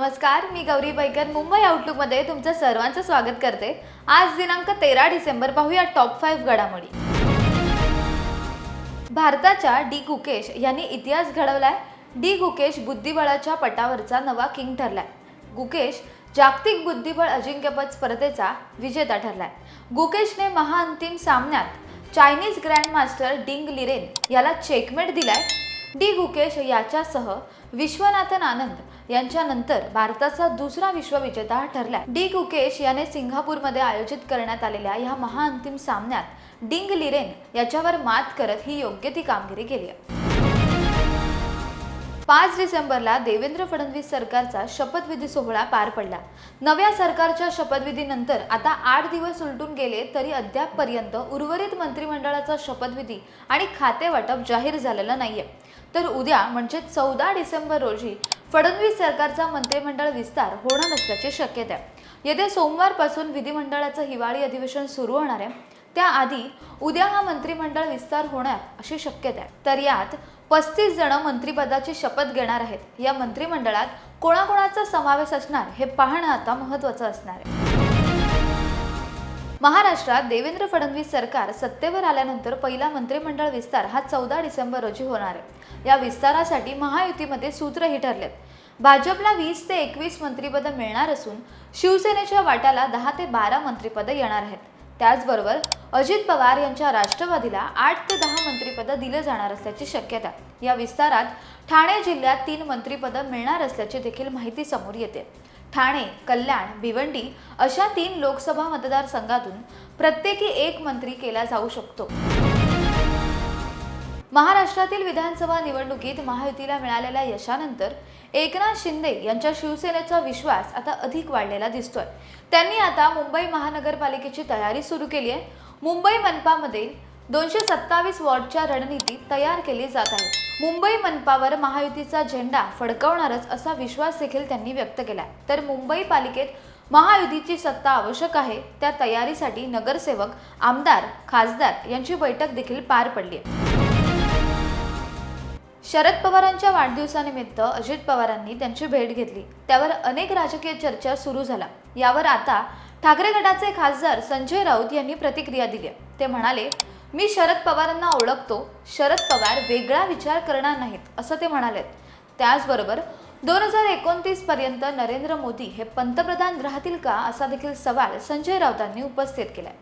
नमस्कार मी गौरी बैकर मुंबई आउटलुकमध्ये तुमचं सर्वांचं स्वागत करते. आज दिनांक तेरा डिसेंबर पाहूया टॉप फाईव्ह घडामोडी. भारताच्या डी गुकेश यांनी इतिहास घडवलाय. डी गुकेश बुद्धिबळाच्या पटावरचा नवा किंग ठरलाय. गुकेश जागतिक बुद्धिबळ अजिंक्यपद स्पर्धेचा विजेता ठरलाय. गुकेशने महाअंतिम सामन्यात चायनीज ग्रँडमास्टर डिंग लिरेन याला चेकमेट दिलाय. डी गुकेश याच्यासह विश्वनाथन आनंद यांच्यानंतर भारताचा दुसरा विश्वविजेता ठरलाय. डी. गुकेश याने सिंगापूरमध्ये आयोजित करण्यात आलेल्या या महाअंतिम सामन्यात डिंग लिरेन याच्यावर मात करत ही योग्य ती कामगिरी केली आहे. पाच डिसेंबरला देवेंद्र फडणवीस सरकारचा शपथविधी सोहळा पार पडला. नव्या सरकारच्या शपथविधीनंतर आता आठ दिवस उलटून गेले तरी अद्यापपर्यंत उर्वरित मंत्रिमंडळाचा शपथविधी आणि खाते वाटप जाहीर झालेलं नाहीये. तर उद्या म्हणजे चौदा डिसेंबर रोजी फडणवीस सरकारचा मंत्रिमंडळ विस्तार होणार असल्याची शक्यता आहे. येत्या सोमवारपासून विधिमंडळाचं हिवाळी अधिवेशन सुरू होणार आहे. त्याआधी उद्या हा मंत्रिमंडळ विस्तार होणार अशी शक्यता आहे. तर यात पस्तीस जण मंत्रिपदाची शपथ घेणार आहेत. या मंत्रिमंडळात कोणाकोणाचा समावेश असणार हे पाहणं आता महत्त्वाचं असणार आहे. महाराष्ट्रात देवेंद्र फडणवीस सरकार सत्तेवर आल्यानंतर पहिला मंत्रिमंडळ विस्तार हा चौदा डिसेंबर रोजी होणार आहे. या विस्तारासाठी महायुतीमध्ये सूत्रही ठरलेत. भाजपला वीस ते एकवीस मंत्रिपदं मिळणार असून शिवसेनेच्या वाट्याला दहा ते बारा मंत्रिपदं येणार आहेत. त्याचबरोबर अजित पवार यांच्या राष्ट्रवादीला आठ ते दहा मंत्रिपदं दिले जाणार असल्याची शक्यता. या विस्तारात ठाणे जिल्ह्यात तीन मंत्रिपदं मिळणार असल्याची देखील माहिती समोर येते. ठाणे कल्याण भिवंडी अशा तीन लोकसभा मतदारसंघातून प्रत्येकी एक मंत्री केला जाऊ शकतो. महाराष्ट्रातील विधानसभा निवडणुकीत महायुतीला मिळालेल्या यशानंतर एकनाथ शिंदे यांच्या शिवसेनेचा विश्वास आता अधिक वाढलेला दिसतोय. त्यांनी आता मुंबई महानगरपालिकेची तयारी सुरू केली आहे. मुंबई मनपामध्ये दोनशे सत्तावीस वॉर्डच्या रणनीती तयार केली जात आहे. मुंबई मनपावर महायुतीचा झेंडा फडकवणारच असा विश्वास देखील त्यांनी व्यक्त केला तर मुंबई पालिकेत महायुतीची सत्ता आवश्यक आहे त्या तयारीसाठी नगरसेवक आमदार खासदार यांची बैठक देखील पार पडली आहे. शरद पवारांच्या वाढदिवसानिमित्त अजित पवारांनी त्यांची भेट घेतली. त्यावर अनेक राजकीय चर्चा सुरू झाल्या. यावर आता ठाकरे गटाचे खासदार संजय राऊत यांनी प्रतिक्रिया दिली ते म्हणाले मी शरद पवारांना ओळखतो. शरद पवार वेगळा विचार करणार नाहीत असं ते म्हणालेत. त्याचबरोबर दोन हजार एकोणतीस पर्यंत नरेंद्र मोदी हे पंतप्रधान राहतील का असा देखील सवाल संजय राऊतांनी उपस्थित केलाय.